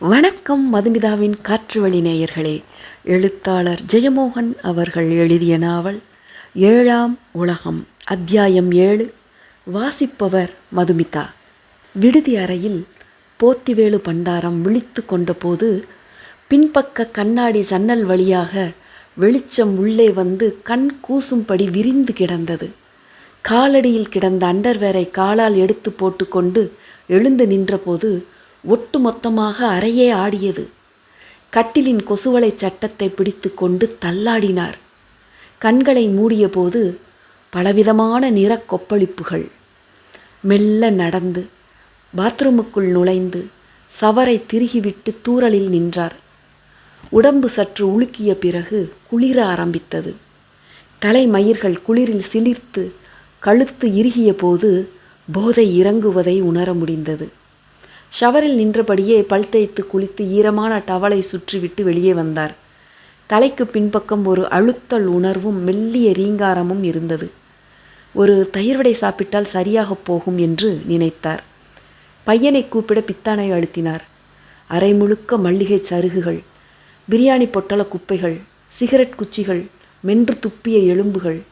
வணக்கம் மதுமிதாவின் காற்று வழி நேயர்களே. எழுத்தாளர் ஜெயமோகன் அவர்கள் எழுதிய நாவல் ஏழாம் உலகம் அத்தியாயம் ஏழு வாசிப்பவர் மதுமிதா. விடுதி அறையில் போத்திவேலு பண்டாரம் விழித்து கொண்டபோது பின்பக்க கண்ணாடி சன்னல் வழியாக வெளிச்சம் உள்ளே வந்து கண் கூசும்படி விரிந்து கிடந்தது. காலடியில் கிடந்த அண்டர்வேரை காலால் எடுத்து போட்டுக்கொண்டு எழுந்து நின்றபோது ஒட்டு மொத்தமாக அறையே ஆடியது. கட்டிலின் கொசுவலை சட்டத்தை பிடித்து கொண்டு தள்ளாடினார். கண்களை மூடியபோது பலவிதமான நிறக் கொப்பளிப்புகள். மெல்ல நடந்து பாத்ரூமுக்குள் நுழைந்து சவரை திருகிவிட்டு தூறலில் நின்றார். உடம்பு சற்று உலுக்கிய பிறகு குளிர ஆரம்பித்தது. தலைமயிர்கள் குளிரில் சிலிர்த்து கழுத்து இறுகிய போது போதை இறங்குவதை உணர முடிந்தது. ஷவரில் நின்றபடியே பல் தேய்த்து குளித்து ஈரமான டவலை சுற்றிவிட்டு வெளியே வந்தார். தலைக்கு பின்பக்கம் ஒரு அழுத்தல் உணர்வும் மெல்லிய ரீங்காரமும் இருந்தது. ஒரு தயிர் வடை சாப்பிட்டால் சரியாகப் போகும் என்று நினைத்தார். பையனை கூப்பிட பித்தானை அழுத்தினார். அரை முழுக்க மல்லிகை சருகுகள் பிரியாணி பொட்டல குப்பைகள் சிகரெட் குச்சிகள் மென்று துப்பிய எலும்புகள்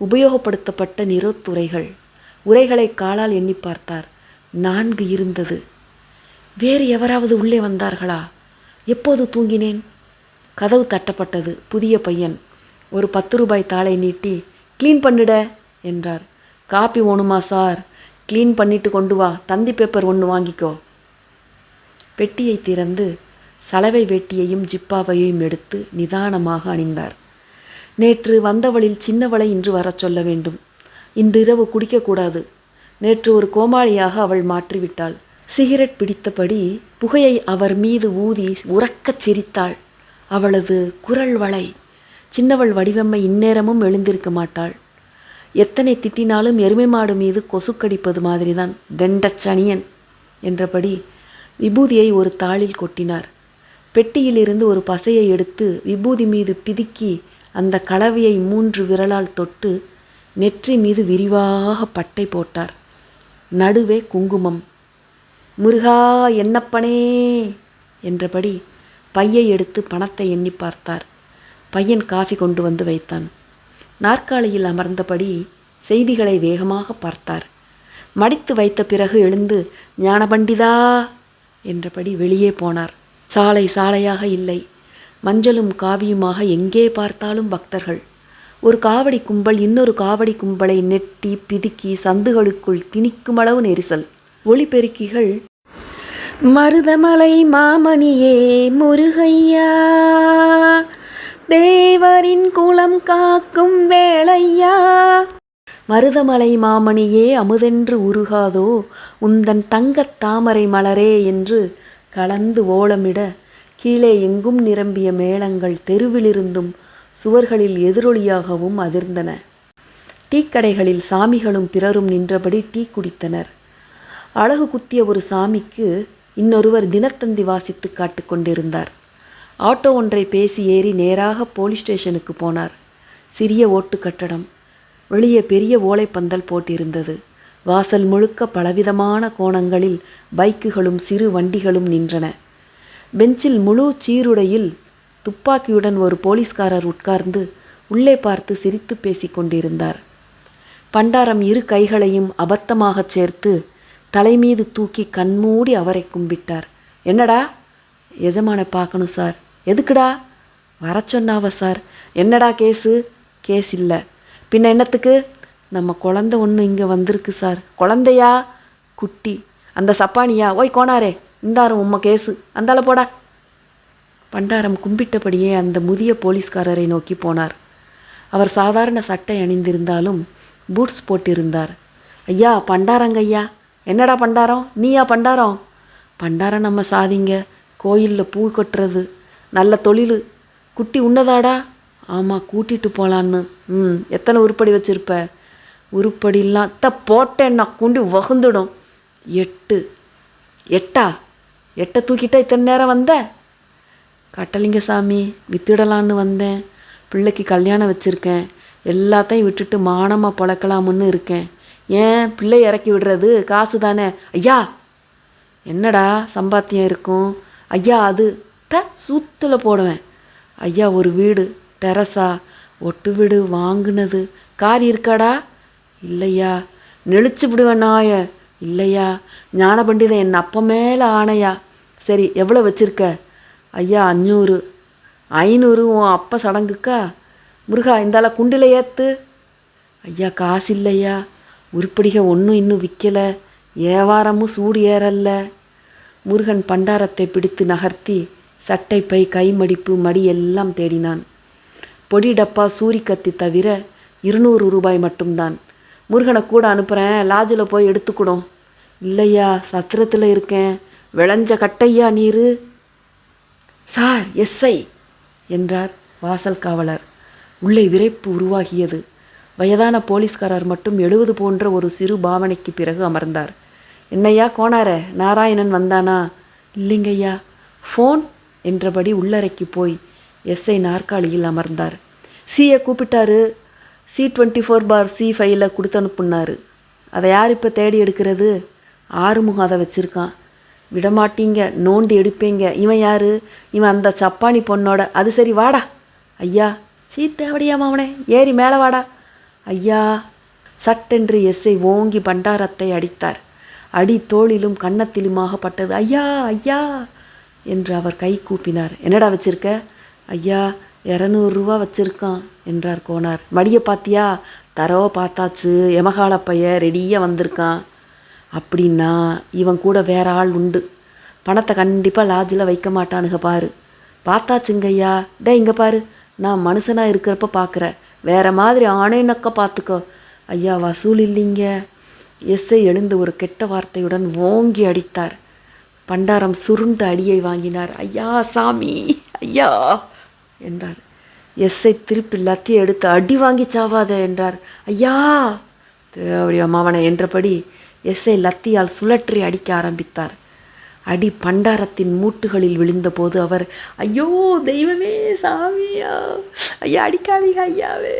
உபயோகப்படுத்தப்பட்ட நிறத்துறைகள் உரைகளை காலால் எண்ணி பார்த்தார். நான்கு இருந்தது. வேறு எவராவது உள்ளே வந்தார்களா? எப்போது தூங்கினேன்? கதவு தட்டப்பட்டது. புதிய பையன். ஒரு பத்து ரூபாய் தாளை நீட்டி க்ளீன் பண்ணிட என்றார். Copy ஓணுமா sir? க்ளீன் பண்ணிட்டு கொண்டு வா. தந்தி பேப்பர் ஒன்று வாங்கிக்கோ. பெட்டியை திறந்து சலவை வேட்டியையும் ஜிப்பாவையும் எடுத்து நிதானமாக அணிந்தார். நேற்று வந்தவளில் சின்னவளை இன்று வரச் சொல்ல வேண்டும். இன்றிரவு குடிக்கக்கூடாது. நேற்று ஒரு கோமாளியாக அவள் மாற்றிவிட்டாள். சிகரெட் பிடித்தபடி புகையை அவர் மீது ஊதி உறக்கச் சிரித்தாள். அவளது குரல் வளை. சின்னவள் வடிவம்மை இந்நேரமும் எழுந்திருக்க மாட்டாள். எத்தனை திட்டினாலும் எருமை மாடு மீது கொசுக்கடிப்பது மாதிரிதான். தெண்டச்சனியன் என்றபடி விபூதியை ஒரு தாளில் கொட்டினார். பெட்டியிலிருந்து ஒரு பசையை எடுத்து விபூதி மீது பிதுக்கி அந்த கலவையை மூன்று விரலால் தொட்டு நெற்றி மீது விரிவாக பட்டை போட்டார். நடுவே குங்குமம். முருகா என்னப்பனே? என்றபடி பையை எடுத்து பணத்தை எண்ணி பார்த்தார். பையன் காஃபி கொண்டு வந்து வைத்தான். நாற்காலியில் அமர்ந்தபடி செய்திகளை வேகமாக பார்த்தார். மடித்து வைத்த பிறகு எழுந்து ஞானபண்டிதா! என்றபடி வெளியே போனார். சாலை சாலையாக இல்லை. மஞ்சளும் காவியுமாக எங்கே பார்த்தாலும் பக்தர்கள். ஒரு காவடி கும்பல் இன்னொரு காவடி கும்பலை நெட்டி பிதுக்கி சந்துகளுக்குள் திணிக்குமளவு நெரிசல். ஒளிபெருக்கிகள். மருதமலை மாமணியே முருகையா தேவரின் குலம் காக்கும் வேளையா. மருதமலை மாமணியே அமுதென்று உருகாதோ உந்தன் தங்கத் தாமரை மலரே என்று கலந்து ஓலமிட கீழே எங்கும் நிரம்பிய மேளங்கள் தெருவிலிருந்தும் சுவர்களில் எதிரொலியாகவும் அதிர்ந்தன. டீக்கடைகளில் சாமிகளும் பிறரும் நின்றபடி டீ குடித்தனர். அழகு குத்திய ஒரு சாமிக்கு இன்னொருவர் தினத்தந்தி வாசித்து காட்டுக் கொண்டிருந்தார். ஆட்டோ ஒன்றை பேசி ஏறி நேராக போலீஸ் ஸ்டேஷனுக்கு போனார். சிறிய ஓட்டு கட்டடம் வெளியே பெரிய ஓலைப்பந்தல் போட்டிருந்தது. வாசல் முழுக்க பலவிதமான கோணங்களில் பைக்குகளும் சிறு வண்டிகளும் நின்றன. பெஞ்சில் முழு சீருடையில் துப்பாக்கியுடன் ஒரு போலீஸ்காரர் உட்கார்ந்து உள்ளே பார்த்து சிரித்து பேசிக்கொண்டிருந்தார் பண்டாரம் இரு கைகளையும் அபத்தமாகச் சேர்த்து தலைமீது தூக்கி கண்மூடி அவரை கும்பிட்டார். என்னடா? எஜமானை பார்க்கணும் சார். எதுக்குடா? வர சொன்னாவ சார்? என்னடா கேஸு கேஸ் இல்லை. பின்ன என்னத்துக்கு? நம்ம குழந்த ஒன்று இங்கே வந்திருக்கு சார். குழந்தையா? குட்டி. அந்த சப்பானியா? ஓய் கோனாரே. இந்தாரும் உம்ம கேஸு அந்தால போடா. பண்டாரம் கும்பிட்டபடியே அந்த முதிய போலீஸ்காரரை நோக்கி போனார். அவர் சாதாரண சட்டை அணிந்திருந்தாலும் பூட்ஸ் போட்டிருந்தார். ஐயா பண்டாரங்க ஐயா என்னடா பண்டாரம்? நீயா பண்டாரம்? பண்டாரம் நம்ம சாதிங்க. கோயிலில் பூ கொட்டுறது. நல்ல தொழில். குட்டி உன்னதாடா? ஆமாம் கூட்டிகிட்டு போகலான்னு ம் எத்தனை உருப்படி வச்சுருப்ப? உருப்படிலாம் த போட்டேன்னா குண்டி வகுந்துடும். எட்டு. எட்டா? எட்டை தூக்கிட்டா இத்தனை நேரம் வந்த? கட்டலிங்க சாமி வித்துடலான்னு வந்தேன். பிள்ளைக்கு கல்யாணம் வச்சுருக்கேன். எல்லாத்தையும் விட்டுட்டு மானமாக பழக்கலாமுன்னு இருக்கேன். ஏன் பிள்ளை இறக்கி விடுறது? காசு தானே. ஐயா என்னடா சம்பாத்தியம் இருக்கும்? ஐயா அது ட சூத்தில் போடுவேன். ஐயா ஒரு வீடு டெரஸா? ஒட்டு வீடு வாங்கினது. கார் இருக்காடா? இல்லையா. நெளிச்சு விடுவேன் நாய. இல்லையா. ஞான பண்டிதன் என் அப்பா மேலே ஆணையா. சரி எவ்வளோ வச்சுருக்க? ஐயா அஞ்சூறு ஐநூறு உன் அப்போ சடங்குக்கா? முருகா இந்தால குண்டில் ஏற்று ஐயா காசு இல்லையா? உருப்படிக ஒன்றும் இன்னும் விற்கலை ஏவாரமும் சூடு ஏறல்ல. முருகன் பண்டாரத்தை பிடித்து நகர்த்தி சட்டை பை கைமடிப்பு மடி எல்லாம் தேடினான். பொடி டப்பா சூரி கத்தி தவிர இருநூறு ரூபாய் மட்டும்தான். முருகனை கூட அனுப்புகிறேன் லாட்ஜில் போய் எடுத்துக்கிடும். இல்லையா சத்திரத்தில் இருக்கேன். விளைஞ்ச கட்டையா நீரு? சார் எஸ்ஐ என்றார் வாசல் காவலர். உள்ளே விரைப்பு உருவாகியது. வயதான போலீஸ்காரர் மட்டும் எழுவது போன்ற ஒரு சிறு பாவனைக்கு பிறகு அமர்ந்தார். என்னையா கோணார நாராயணன் வந்தானா? இல்லைங்கய்யா. ஃபோன்? என்றபடி உள்ளறைக்கு போய் எஸ்ஐ நாற்காலியில் அமர்ந்தார். சியை கூப்பிட்டாரு. C twenty four bar C ஃபைவ்ல கொடுத்து அனுப்புனாரு. அதை யார் இப்போ தேடி எடுக்கிறது? ஆறுமுகம் அதை வச்சுருக்கான். விடமாட்டீங்க. நோண்டி எடுப்பீங்க. இவன் யாரு? இவன் அந்த சப்பானி பொண்ணோட. அது சரி வாடா. ஐயா. சீ தேவடியா மாவனே ஏறி மேலே வாடா. ஐயா சட்டென்று எஸ்ஐ ஓங்கி பண்டாரத்தை அடித்தார். அடி தோளிலும் கன்னத்திலுமாக பட்டது. ஐயா ஐயா என்று அவர் கை கூப்பினார். என்னடா வச்சிருக்க? ஐயா இரநூறுவா வச்சிருக்கான் என்றார் கோனார். மடியை பாத்தியா? தரவ பார்த்தாச்சு. எமகால பைய ரெடியாக வந்திருக்கான். அப்படின்னா இவன் கூட வேற ஆள் உண்டு. பணத்தை கண்டிப்பாக லாட்ஜில் வைக்க மாட்டானுங்க பாரு. பார்த்தாச்சுங்கய்யா டே இங்கே பாரு. நான் மனுஷனாக இருக்கிறப்ப பார்க்குறேன் வேற மாதிரி ஆணைனக்க பார்த்துக்கோ. ஐயா வசூல் இல்லைங்க. எஸ்ஐ எழுந்து ஒரு கெட்ட வார்த்தையுடன் ஓங்கி அடித்தார். பண்டாரம் சுருண்டு அடியை வாங்கினார். ஐயா சாமி ஐயா என்றார். எஸ்ஐ திருப்பி லத்தியை எடுத்து அடி வாங்கி சாவாத என்றார். ஐயா தேவடியா மாவனை என்றபடி எஸ்ஐ லத்தியால் சுழற்றி அடிக்க ஆரம்பித்தார். அடி பண்டாரத்தின் மூட்டுகளில் விழுந்தபோது அவர் ஐயோ தெய்வமே சாமியா ஐயா அடிக்காதீங்க ஐயாவே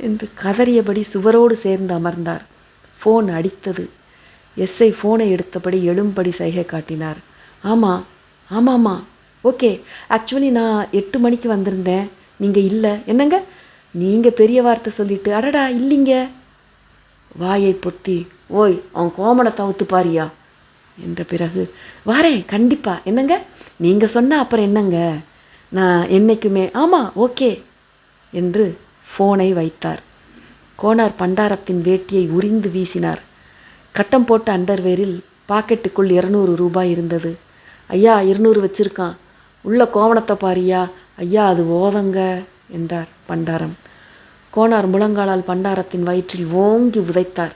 என்று கதறியபடி சுவரோடு சேர்ந்து அமர்ந்தார். ஃபோன் அடித்தது. எஸ்ஐ ஃபோனை எடுத்தபடி எழும்படி சைகை காட்டினார். ஆமாம் ஆமாம்மா ஓகே ஆக்சுவலி நான் எட்டு மணிக்கு வந்திருந்தேன். நீங்கள் இல்லை. என்னங்க? நீங்கள் பெரிய வார்த்தை சொல்லிட்டு அடடா இல்லைங்க. வாயை பொத்தி ஓய் அவன் கோமனை தவுத்து பாரியா என்ற பிறகு வாரேன் கண்டிப்பாக என்னங்க? நீங்கள் சொன்னால் அப்புறம் என்னங்க? நான் என்றைக்குமே ஆமாம் ஓகே என்று ஃபோனை வைத்தார். கோனார் பண்டாரத்தின் வேட்டியை உரிந்து வீசினார். கட்டம் போட்ட அண்டர்வேரில் பாக்கெட்டுக்குள் இரநூறு ரூபாய் இருந்தது. ஐயா இருநூறு வச்சிருக்கான். உள்ள கோவணத்தை பாரியா? ஐயா அது ஓதங்க என்றார் பண்டாரம். கோனார் முழங்காலால் பண்டாரத்தின் வயிற்றில் ஓங்கி உதைத்தார்.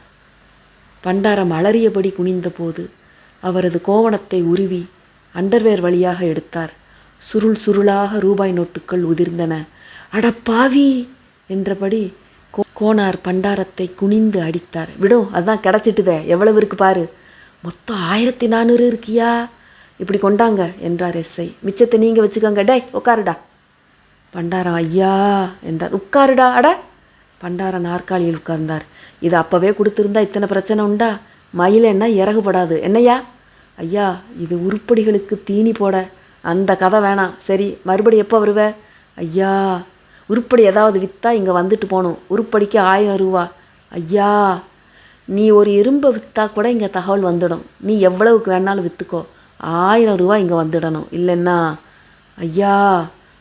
பண்டாரம் அலறியபடி குனிந்தபோது அவரது கோவணத்தை உருவி அண்டர்வேர் வழியாக எடுத்தார். சுருள் சுருளாக ரூபாய் நோட்டுகள் உதிர்ந்தன. அடப்பாவி என்றபடி கோ- கோனார் பண்டாரத்தை குனிந்து அடித்தார். விடும் அதான் கிடச்சிட்டுதே எவ்வளவு இருக்கு பாரு. மொத்தம் ஆயிரத்தி நானூறு இருக்கியா? இப்படி கொண்டாங்க என்றார் எஸ்ஐ. மிச்சத்தை நீங்கள் வச்சுக்கோங்க. டே உட்காருடா. பண்டாரம் ஐயா! என்றார். உட்காருடா அட! பண்டாரம் நாற்காலியில் உட்கார்ந்தார். இது அப்போவே கொடுத்துருந்தா இத்தனை பிரச்சனை உண்டா? மயிலன்னா இறகுபடாது. என்னையா ஐயா இது உருப்படிகளுக்கு தீனி போட அந்த கதை வேணாம். சரி மறுபடி எப்போ வருவ? ஐயா உருப்படி ஏதாவது விற்றா இங்கே வந்துட்டு போகணும். உருப்படிக்கு ஆயிரம் ரூபா. ஐயா நீ ஒரு இரும்பை விற்றா கூட இங்கே தகவல் வந்துடும். நீ எவ்வளவுக்கு வேணாலும் விற்றுக்கோ ஆயிரம் ரூபா இங்கே வந்துடணும். இல்லைன்னா ஐயா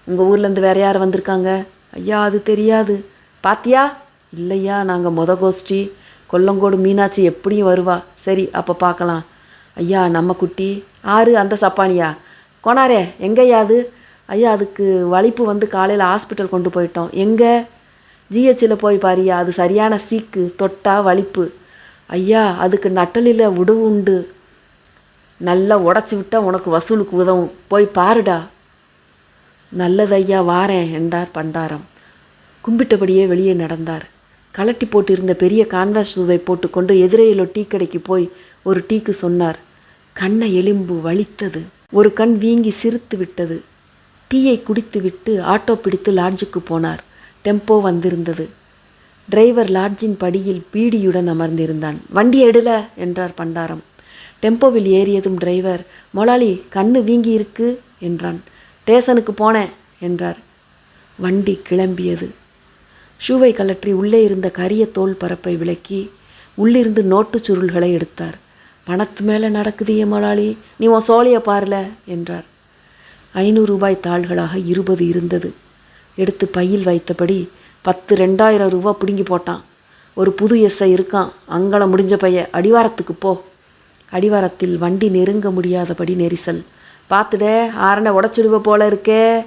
உங்கள் ஊர்லேருந்து வேற யார் வந்திருக்காங்க? ஐயா அது தெரியாது. பாத்தியா? இல்லையா நாங்கள் மொத கோஷ்டி. கொல்லங்கோடு மீனாட்சி எப்படியும் வருவா. சரி அப்போ பார்க்கலாம். ஐயா நம்ம குட்டி. ஆறு அந்த சப்பானியா? கோனாரே எங்கய்யா அது? ஐயா அதுக்கு வலிப்பு வந்து காலையில் ஹாஸ்பிட்டல் கொண்டு போயிட்டோம். எங்கே? ஜிஹெச்சில் போய் பாரியா அது சரியான சீக்கு தொட்டா வலிப்பு. ஐயா அதுக்கு நட்டலில் உடவு உண்டு. நல்லா உடச்சி விட்டா உனக்கு வசூலுக்கு உதவும். போய் பாருடா. நல்லது ஐயா வாரேன் என்றார் பண்டாரம். கும்பிட்டபடியே வெளியே நடந்தார். கலட்டி போட்டிருந்த பெரிய கான்வாஸ் ஷூவை போட்டுக்கொண்டு எதிரேயிலோ டீ கடைக்கு போய் ஒரு டீக்கு சொன்னார். கண்ணை எலும்பு வலித்தது. ஒரு கண் வீங்கி சிரித்து விட்டது. டீயை குடித்துவிட்டு ஆட்டோ பிடித்து லாட்ஜுக்கு போனார். டெம்போ வந்திருந்தது. டிரைவர் லாட்ஜின் படியில் பீடியுடன் அமர்ந்திருந்தான். வண்டி எடுல என்றார் பண்டாரம். டெம்போவில் ஏறியதும் டிரைவர் மொளாலி கண்ணு வீங்கி இருக்கு என்றான். ஸ்டேஷனுக்கு போனேன் என்றார். வண்டி கிளம்பியது. ஷூவை கலற்றி உள்ளே இருந்த கரிய தோல் பரப்பை விலக்கி உள்ளிருந்து நோட்டுச் சுருள்களை எடுத்தார். பணத்து மேலே நடக்குதியே மலாளி நீ உன் சோழியை பாருல என்றார். ஐநூறு ரூபாய் தாள்களாக இருபது இருந்தது. எடுத்து பையில் வைத்தபடி பத்து ரெண்டாயிரம் ரூபா பிடுங்கி போட்டான். ஒரு புது எஸ்ஐ இருக்கான் அங்கலம் முடிஞ்ச பைய அடிவாரத்துக்கு போ அடிவாரத்தில் வண்டி நெருங்க முடியாதபடி நெரிசல். பார்த்துடே ஆரனை உடச்சிடுவ போல இருக்கே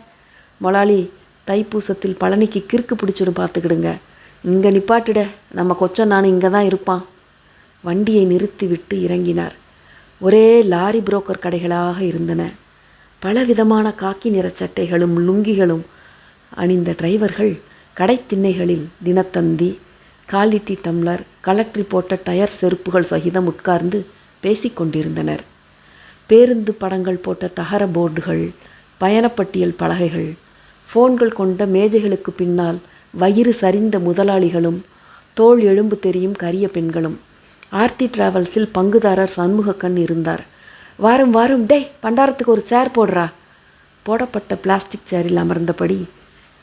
மொளாளி தைப்பூசத்தில் பழனிக்கு கிறுக்கு பிடிச்சிடும் பார்த்துக்கிடுங்க. இங்கே நிப்பாட்டுட. நம்ம கொச்சன் நான் இங்கே தான் இருப்பான். வண்டியை நிறுத்திவிட்டு இறங்கினார். ஒரே லாரி புரோக்கர் கடைகளாக இருந்தன. பலவிதமான காக்கி நிறச்சட்டைகளும் லுங்கிகளும் அணிந்த டிரைவர்கள் கடை திண்ணைகளில் தினத்தந்தி காலிட்டி டம்ளர் கலற்றி போட்ட டயர் செருப்புகள் சகிதம் உட்கார்ந்து பேசிக்கொண்டிருந்தனர் பேருந்து படங்கள் போட்ட தகர போர்டுகள் பயணப்பட்டியல் பலகைகள் ஃபோன்கள் கொண்ட மேஜைகளுக்கு பின்னால் வயிறு சரிந்த முதலாளிகளும் தோல் எலும்பு தெரியும் கரிய பெண்களும். ஆர்த்தி டிராவல்ஸில் பங்குதாரர் சண்முகக்கண் இருந்தார். வாரம் வாரம் டேய் பண்டாரத்துக்கு ஒரு சேர் போடுறா. போடப்பட்ட பிளாஸ்டிக் சேரில் அமர்ந்தபடி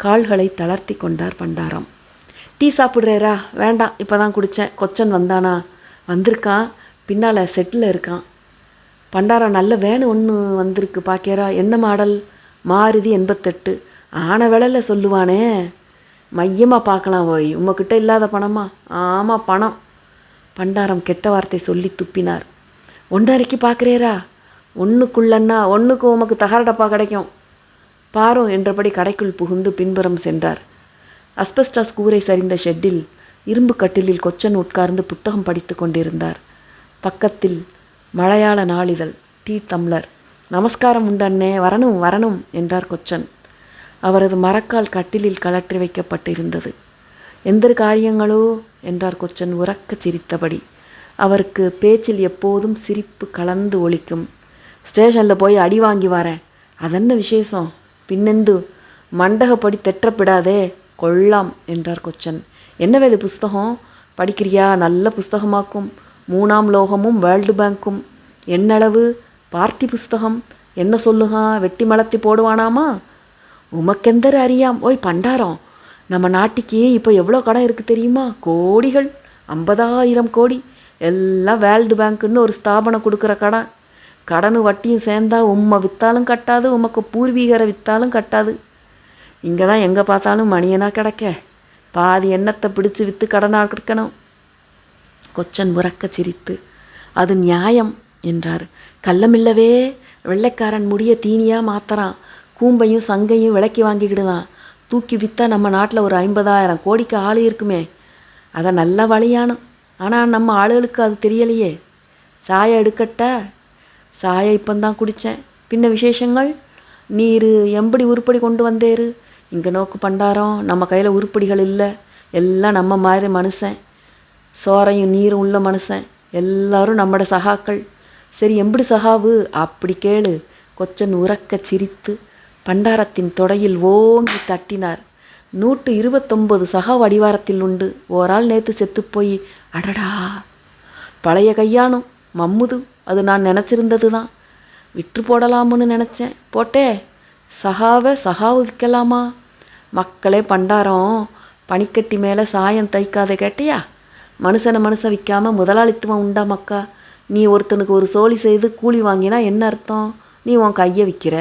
கால்களை தளர்த்தி கொண்டார் பண்டாரம். டீ சாப்பிட்றேரா வேண்டாம் இப்போ தான் குடித்தேன் கொச்சன் வந்தானா? வந்திருக்கான் பின்னால் செட்டில் இருக்கான். பண்டாரம் நல்ல வேனு ஒன்று வந்திருக்கு பார்க்கேரா என்ன மாடல்? மாருதி எண்பத்தெட்டு. ஆன விலையில் சொல்லுவானே. மையமாக பார்க்கலாம் ஓய். உமக்கிட்ட இல்லாத பணமா? ஆமாம் பணம். பண்டாரம் கெட்ட வார்த்தை சொல்லி துப்பினார். ஒன்றரைக்கு பார்க்குறேரா? ஒன்றுக்குள்ளன்னா ஒன்றுக்கு உமக்கு தகர டப்பா கிடைக்கும். பாரும் என்றபடி கடைக்குள் புகுந்து பின்புறம் சென்றார். அஸ்பெஸ்டாஸ் கூரை சரிந்த ஷெட்டில் இரும்பு கட்டிலில் கொச்சன் உட்கார்ந்து புத்தகம் படித்து கொண்டிருந்தார். பக்கத்தில் மலையாள நாளிதழ் டீ. தம்ளர். நமஸ்காரம் உண்டண்ணே வரணும் வரணும் என்றார் கொச்சன். அவரது மரக்கால் கட்டிலில் கலற்றி வைக்கப்பட்டிருந்தது. எந்த காரியங்களோ? என்றார் கொச்சன் உறக்கச் சிரித்தபடி. அவருக்கு பேச்சில் எப்போதும் சிரிப்பு கலந்து ஒழிக்கும் ஸ்டேஷனில் போய் அடி வாங்கி வரேன் அதென்ன விசேஷம்? பின்னெந்து? மண்டகப்படி தெற்றப்படாதே? கொள்ளாம் என்றார் கொச்சன். என்னவேது புஸ்தகம்? படிக்கிறியா? நல்ல புஸ்தகமாக்கும். மூணாம் லோகமும் வேர்ல்டு பேங்க்கும். என்னளவு? பார்ட்டி புஸ்தகம்? என்ன சொல்லுகா? வெட்டி மலத்தி போடுவானாமா? உமக்கெந்தர் அறியாம்? ஓய் பண்டாரம். நம்ம நாட்டுக்கே இப்போ எவ்வளோ கடன் இருக்குது தெரியுமா? கோடிகள். ஐம்பதாயிரம் கோடி. எல்லாம் வேர்ல்டு பேங்க்குன்னு ஒரு ஸ்தாபனம் கொடுக்குற கடன் கடனு வட்டியும் சேர்ந்தா உம்மை விற்றாலும் கட்டாது உமக்கு பூர்வீகரை விற்றாலும் கட்டாது. இங்கே தான் எங்கே பார்த்தாலும் மணியனாக கிடக்க. பாதி எண்ணத்தை பிடிச்சு விற்று கடனாக கிடக்கணும். கொச்சன் உறக்க சிரித்து அது நியாயம் என்றார். கள்ளமில்லவே வெள்ளைக்காரன் முடிய தீனியாக மாத்தறான். கூம்பையும் சங்கையும் விலைக்கு வாங்கிக்கிடுதான். தூக்கி விற்றா நம்ம நாட்டில் ஒரு ஐம்பதாயிரம் கோடிக்கு ஆள் இருக்குமே. அதை நல்ல வழியானும் ஆனால் நம்ம ஆளுகளுக்கு அது தெரியலையே. சாயை எடுக்கட்டா? சாயை இப்போந்தான் குடித்தேன் பின்ன விசேஷங்கள்? நீர் எம்படி உருப்படி கொண்டு வந்தேரு? இங்கே நோக்கு பண்டாரம் நம்ம கையில் உருப்படிகள் இல்லை. எல்லாம் நம்ம மாதிரி மனுஷன். சோறையும் நீரும் உள்ள மனுஷன். எல்லாரும் நம்மட சகாக்கள். சரி எம்படி சகாவு? அப்படி கேளு. கொச்சன் உறக்க சிரித்து பண்டாரத்தின் தொடையில் ஓங்கி தட்டினார். நூற்று இருபத்தொம்பது சகா வடிவாரத்தில் உண்டு. ஓராள் நேத்து செத்துப்போய் அடடா! பழைய கையானும் மம்முது அது நான் நினச்சிருந்தது தான் விற்று போடலாம்னு நினச்சேன். போட்டே சகாவை சகாவு விற்கலாமா? மக்களே பண்டாரம் பனிக்கட்டி மேலே சாயம் தைக்காத கேட்டியா? மனுஷனை மனுஷன் விற்காம முதலாளித்துவம் உண்டா மக்கா? நீ ஒருத்தனுக்கு ஒரு சோழி செய்து கூலி வாங்கினா என்ன அர்த்தம்? நீ உன் கையை விற்கிற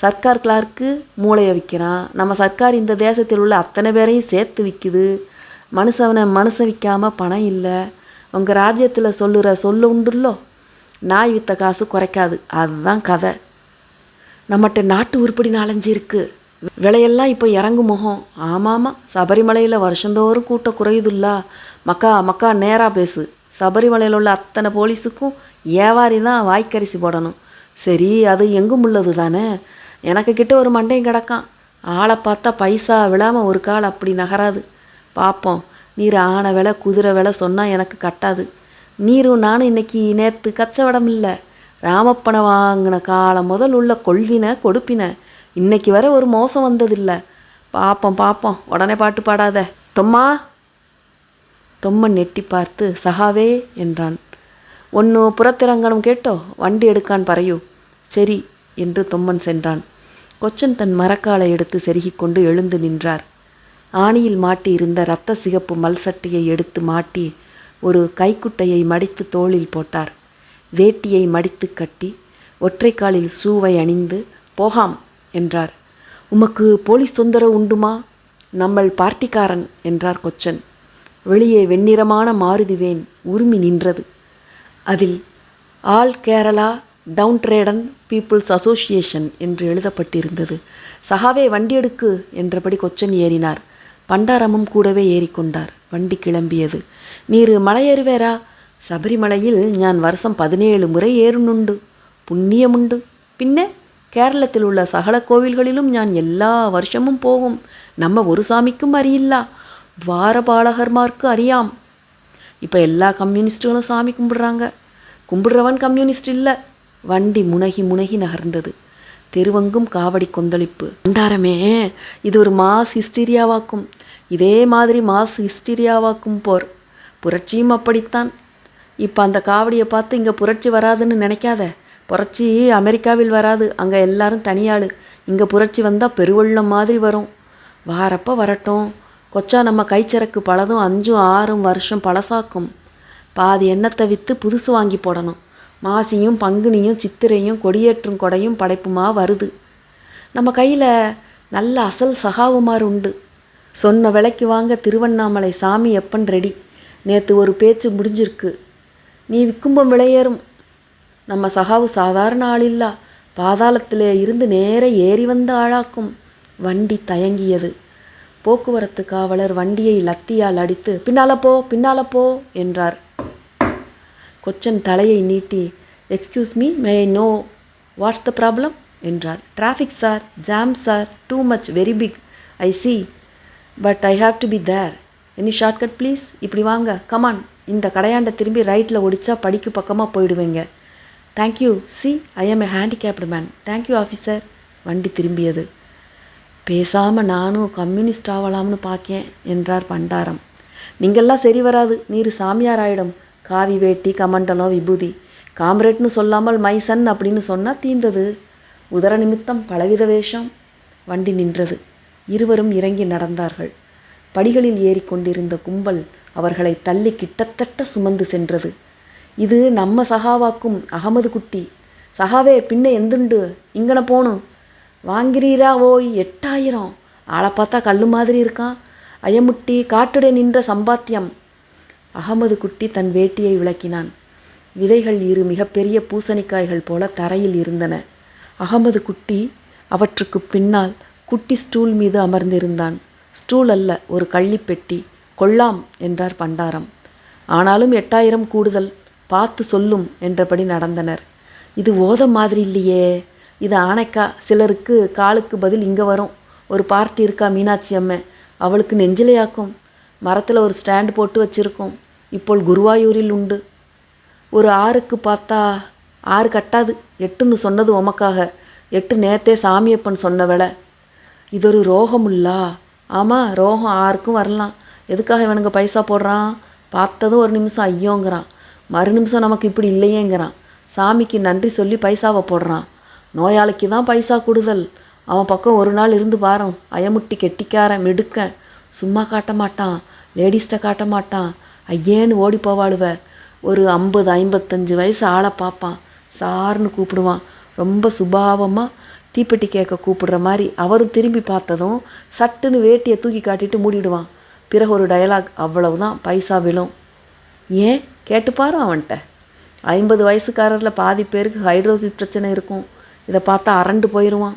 சர்க்கார் கிளார்க்கு மூளையை விற்கிறான் நம்ம சர்க்கார் இந்த தேசத்தில் உள்ள அத்தனை பேரையும் சேர்த்து விற்குது மனுஷவனை மனுஷன் விற்காமல் பணம் இல்லை. உங்கள் ராஜ்யத்தில் சொல்லுற சொல்லு உண்டுல்லோ? நாய் வித்த காசு குறைக்காது. அதுதான் கதை. நம்மகிட்ட நாட்டு உருப்படி நாலஞ்சு இருக்கு. விலையெல்லாம் இப்போ இறங்கும் முகம். ஆமாம்மா சபரிமலையில் வருஷந்தோறும் கூட்டம் குறையுதுல்ல. மக்கா மக்கா நேராக பேசு. சபரிமலையில் உள்ள அத்தனை போலீஸுக்கும் ஏவாரி தான் வாய்க்கரிசி போடணும். சரி அது எங்கும் உள்ளது தானே? எனக்கு கிட்ட ஒரு மண்டையும் கிடக்கான். ஆளை பார்த்தா பைசா விழாமல் ஒரு கால் அப்படி நகராது. பார்ப்போம் நீர் ஆன விலை குதிரை விலை சொன்னால் எனக்கு கட்டாது. நீரும் நானும் இன்னைக்கு நேற்று கச்சவடம் இல்லை. ராமப்பனை வாங்கின காலம் முதல் உள்ள கொள்வின கொடுப்பின. இன்னைக்கு வர ஒரு மோசம் வந்ததில்லை. பார்ப்போம் பார்ப்போம் உடனே பாட்டு பாடாத. தொம்மா? தொம்மன் நெட்டி பார்த்து சகாவே என்றான். ஒன்று புறத்திறங்கணும் கேட்டோ? வண்டி எடுக்கான் பறையோ? சரி. என்று தொம்மன் சென்றான். கொச்சன் தன் மரக்காலை எடுத்து செருகிக் கொண்டு எழுந்து நின்றார். ஆணியில் மாட்டி இருந்த இரத்த சிகப்பு மல் சட்டையை எடுத்து மாட்டி ஒரு கைக்குட்டையை மடித்து தோளில் போட்டார். வேட்டியை மடித்து கட்டி ஒற்றை காலில் அணிந்து போகாம் என்றார். உமக்கு போலீஸ் தொந்தரவு உண்டுமா? நம்மள் பார்ட்டிக்காரன் என்றார் கொச்சன். வெளியே வெண்ணிறமான மாருதி வேன் உருமி நின்றது. அதில் all Kerala town traders peoples association என்று எழுதப்பட்டிருந்தது. சகாவே வண்டி எடுக்கு என்றபடி கொச்சன் ஏறினார். பண்டாரமும் கூடவே ஏறிக்கொண்டார். வண்டி கிளம்பியது. நீர் மலையேறுவேரா? சபரிமலையில் ஞான் வருஷம் பதினேழு முறை ஏறுனுண்டு. புண்ணியமுண்டு. பின்னே கேரளத்தில் உள்ள சகல கோவில்களிலும் ஞான் எல்லா வருஷமும் போகும். நம்ம ஒரு சாமிக்கும் அறியில்லா துவாரபாலகர்மார்க்கு அறியாம். இப்போ எல்லா கம்யூனிஸ்ட்டுகளும் சாமி கும்பிடுறாங்க. கும்பிடுறவன் கம்யூனிஸ்ட் இல்லை. வண்டி முனகி முனகி நகர்ந்தது. தெருவெங்கும் காவடி கொந்தளிப்பு. அண்டாரமே இது ஒரு மாஸ் ஹிஸ்டீரியாவாக்கும். இதே மாதிரி மாஸ் ஹிஸ்டீரியாவாக்கும் போர். புரட்சியும் அப்படித்தான். இப்போ அந்த காவடியை பார்த்து இங்கே புரட்சி வராதுன்னு நினைக்காத. புரட்சி அமெரிக்காவில் வராது. அங்கே எல்லாரும் தனியாள். இங்கே புரட்சி வந்தால் பெருவெள்ளம் மாதிரி வரும். வாரப்போ வரட்டும். கொச்சா நம்ம கைச்சரக்கு பலதும் அஞ்சும் ஆறும் வருஷம் பழசாக்கும். பாதி எண்ணத்தை விற்று புதுசு வாங்கி போடணும். மாசியும் பங்குனியும் சித்திரையும் கொடியேற்றும் கொடையும் படைப்புமா வருது. நம்ம கையில் நல்ல அசல் சகாவுமாறு உண்டு. சொன்ன விலைக்கு வாங்க திருவண்ணாமலை சாமி எப்பன் ரெடி. நேற்று ஒரு பேச்சு முடிஞ்சிருக்கு. நீ விக்கும்பம் விளையேறும் நம்ம சகாவு சாதாரண ஆளில்லா. பாதாளத்திலே இருந்து நேர ஏறி வந்து ஆளாக்கும். வண்டி தயங்கியது. போக்குவரத்து காவலர் வண்டியை லத்தியால் அடித்து பின்னால போ பின்னால போ என்றார். கொச்சன் தலையை நீட்டி excuse me may know what's the problem என்றார். Traffic sir jam sir too much very big I see but I have to be there any shortcut please இப்படி வாங்க. கமான் இந்த கடையாண்டை திரும்பி ரைட்டில் ஒடிச்சா படிக்கு பக்கமாக போயிடுவீங்க. Thank you see I am a handicapped man thank you officer வண்டி திரும்பியது. பேசாமல் நானும் கம்யூனிஸ்ட் ஆகலாம்னு பார்க்கேன் என்றார் பண்டாரம். நீங்கள்லாம் சரி வராது. நீர் சாமியார் ஆயிடும். காவி வேட்டி கமண்டலம் விபூதி. காம்ரேட்னு சொல்லாமல் மைசன் அப்படின்னு சொன்னால் தீந்தது. உதர நிமித்தம் பலவித வேஷம். வண்டி நின்றது. இருவரும் இறங்கி நடந்தார்கள். படிகளில் ஏறிக்கொண்டிருந்த கும்பல் அவர்களை தள்ளி கிட்டத்தட்ட சுமந்து சென்றது. இது நம்ம சகாவாக்கும் அகமது குட்டி. சகாவே பின்ன எந்துண்டு? இங்கன போணும் வாங்கிறீரா ஓய் எட்டாயிரம். ஆளை பார்த்தா கல் மாதிரி இருக்கான் அயமுட்டி காட்டுடே நின்ற சம்பாத்தியம். அகமது குட்டி தன் வேட்டியை விளக்கினான். விதைகள் இரு மிகப்பெரிய பூசணிக்காய்கள் போல தரையில் இருந்தன. அகமது குட்டி அவற்றுக்கு பின்னால் குட்டி ஸ்டூல் மீது அமர்ந்திருந்தான். ஸ்டூல் அல்ல ஒரு கள்ளிப்பெட்டி கொள்ளாம் என்றார் பண்டாரம். ஆனாலும் எட்டாயிரம் கூடுதல். பார்த்து சொல்லும் என்றபடி நடந்தனர். இது ஓதம் மாதிரி இல்லையே. இது ஆனைக்கா. சிலருக்கு காலுக்கு பதில் இங்கே வரும். ஒரு பார்ட்டி இருக்கா மீனாட்சி அம்மை? அவளுக்கு நெஞ்சிலையாக்கும் மரத்தில் ஒரு ஸ்டாண்ட் போட்டு வச்சுருக்கோம். இப்போ குருவாயூரில் உண்டு. ஒரு ஆறுக்கு பார்த்தா ஆறு கட்டாது. எட்டுன்னு சொன்னது உமக்காக. எட்டு நேத்தே சாமியப்பன் சொன்ன வேலை ஒரு ரோகமுல்லா. ஆமாம் ரோகம் ஆருக்கும் வரலாம். எதுக்காக இவனுங்க பைசா போடுறான்? பார்த்ததும் ஒரு நிமிஷம் ஐயோங்கிறான். மறு நிமிஷம் நமக்கு இப்படி இல்லையேங்கிறான். சாமிக்கு நன்றி சொல்லி பைசாவை போடுறான். நோயாளிக்கு தான் பைசா கொடுதல். அவன் பக்கம் ஒரு நாள் இருந்து பாரம். அயமுட்டி கெட்டிக்காரன் மிடுக்க சும்மா காட்ட மாட்டான். லேடிஸ்ட்டை காட்ட மாட்டான். ஐயேன்னு ஓடி போவாளுவ. ஒரு ஐம்பது ஐம்பத்தஞ்சு வயசு ஆளை பார்ப்பான் சார்னு கூப்பிடுவான். ரொம்ப சுபாவமாக தீப்பெட்டி கேட்க கூப்பிடுற மாதிரி அவரும் திரும்பி பார்த்ததும் சட்டுன்னு வேட்டியை தூக்கி காட்டிட்டு மூடிடுவான். பிறகு ஒரு டயலாக் அவ்வளவுதான் பைசா விழும். ஏன்? கேட்டுப்பாரு அவன்கிட்ட. ஐம்பது வயசுக்காரரில் பாதி பேருக்கு ஹைட்ரோசிஸ் பிரச்சனை இருக்கும். இதை பார்த்தா அரண்டு போயிடுவான்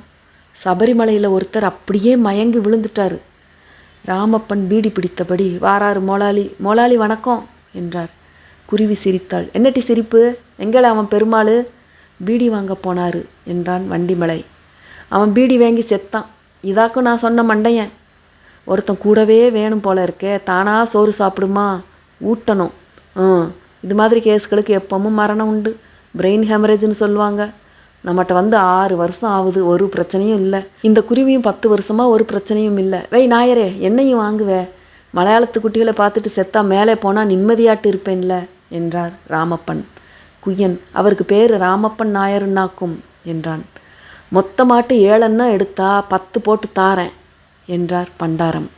சபரிமலையில் ஒருத்தர் அப்படியே மயங்கி விழுந்துட்டாரு. ராமப்பன் பீடி பிடித்தபடி வாராரு மோளாளி மோளாளி வணக்கம் என்றார். குருவி சிரித்தாள். என்னட்டி சிரிப்பு? எங்களை அவன் பெருமாள்? பீடி வாங்க போனாரு என்றான் வண்டிமலை. அவன் பீடி வாங்கி செத்தான். இதாக்கும் நான் சொன்ன மண்டையன். ஒருத்தன் கூடவே வேணும் போல இருக்கே. தானாக சோறு சாப்பிடுமா? ஊட்டணும். ம் இது மாதிரி கேஸ்களுக்கு எப்பவும் மரணம் உண்டு. பிரெயின் ஹெமரேஜ்னு சொல்லுவாங்க. நம்மகிட்ட வந்து ஆறு வருஷம் ஆகுது ஒரு பிரச்சனையும் இல்லை. இந்த குருவியும் பத்து வருஷமாக ஒரு பிரச்சனையும் இல்லை. வெய் நாயரே என்னையும் வாங்குவே? மலையாளத்து குட்டிகளை பார்த்துட்டு செத்தா மேலே போனால் நிம்மதியாட்டு இருப்பேன்ல? என்றார் ராமப்பன். குய்யன் அவருக்கு பேர் ராமப்பன் நாயருன்னாக்கும் என்றான். மொத்தமாட்டு ஏழன்னா எடுத்தா பத்து போட்டு தாரேன் என்றார் பண்டாரம்.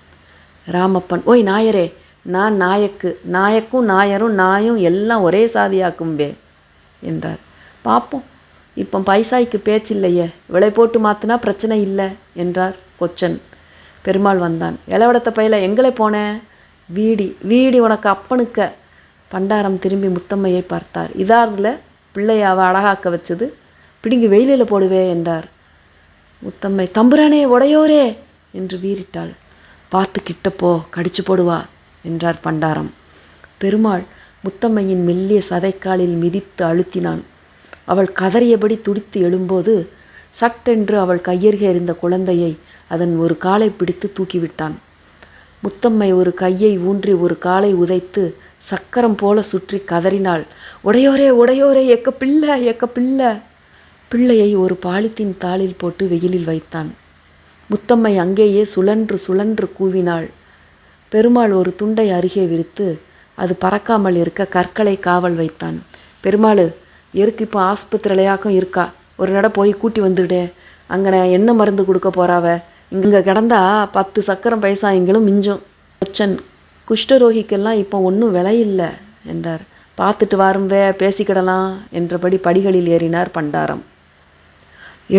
ராமப்பன் ஓய் நாயரே நான் நாயக்கு. நாயக்கும் நாயரும் நாயும் எல்லாம் ஒரே சாதியாக்கும்பே என்றார். பார்ப்போம் இப்போ பைசாய்க்கு பேச்சில்லையே விலை போட்டு மாற்றினா பிரச்சனை இல்லை என்றார் கொச்சன். பெருமாள் வந்தான். இளவடத்த பையில எங்களை போனேன் வீடி வீடி உனக்கு அப்பனுக்க. பண்டாரம் திரும்பி முத்தம்மையை பார்த்தார். இதார்தில் பிள்ளையாவை அழகாக்க வச்சது பிடுங்கி வெயிலில் போடுவே என்றார். முத்தம்மை தம்புரானே உடையோரே! என்று வீறிட்டாள். பார்த்து கிட்டப்போ கடிச்சு போடுவா என்றார் பண்டாரம். பெருமாள் முத்தம்மையின் மெல்லிய சதைக்காலில் மிதித்து அழுத்தினான். அவள் கதறியபடி துடித்து எழும்போது சட்டென்று அவள் கையருகே இருந்த குழந்தையை அதன் ஒரு காலை பிடித்து தூக்கிவிட்டான். முத்தம்மை ஒரு கையை ஊன்றி ஒரு காலை உதைத்து சக்கரம் போல சுற்றி கதறினாள். உடையோரே உடையோரே எக்க பிள்ளை எக்க பிள்ளை! பிள்ளையை ஒரு பாலித்தீன் தாளில் போட்டு வெயிலில் வைத்தான். முத்தம்மை அங்கேயே சுழன்று சுழன்று கூவினாள். பெருமாள் ஒரு துண்டை அருகே விரித்து அது பறக்காமல் இருக்க கற்களை காவல் வைத்தான். பெருமாள் எருக்கு இப்போ ஆஸ்பத்திரிலையாக்கும் இருக்கா? ஒரு நட போய் கூட்டி வந்துடு. அங்கே என்ன மருந்து கொடுக்க போறாவ? இங்கே கிடந்தா பத்து சக்கரம் பைசா எங்களும் மிஞ்சும். கொச்சன் குஷ்டரோகிக்கெல்லாம் இப்போ ஒன்றும் விலையில்லை என்றார். பார்த்துட்டு வாரும்வே பேசிக்கிடலாம் என்றபடி படிகளில் ஏறினார் பண்டாரம்.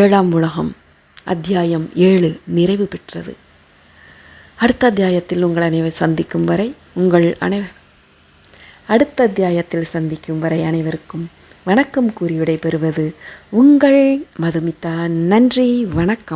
ஏழாம் உலகம் அத்தியாயம் ஏழு நிறைவு பெற்றது. அடுத்த அத்தியாயத்தில் உங்கள் அனைவர் சந்திக்கும் வரை உங்கள் அனைவர் அடுத்த அத்தியாயத்தில் சந்திக்கும் வரை அனைவருக்கும் வணக்கம் கூறி விடைபெறுவது உங்கள் மதுமிதா. நன்றி வணக்கம்.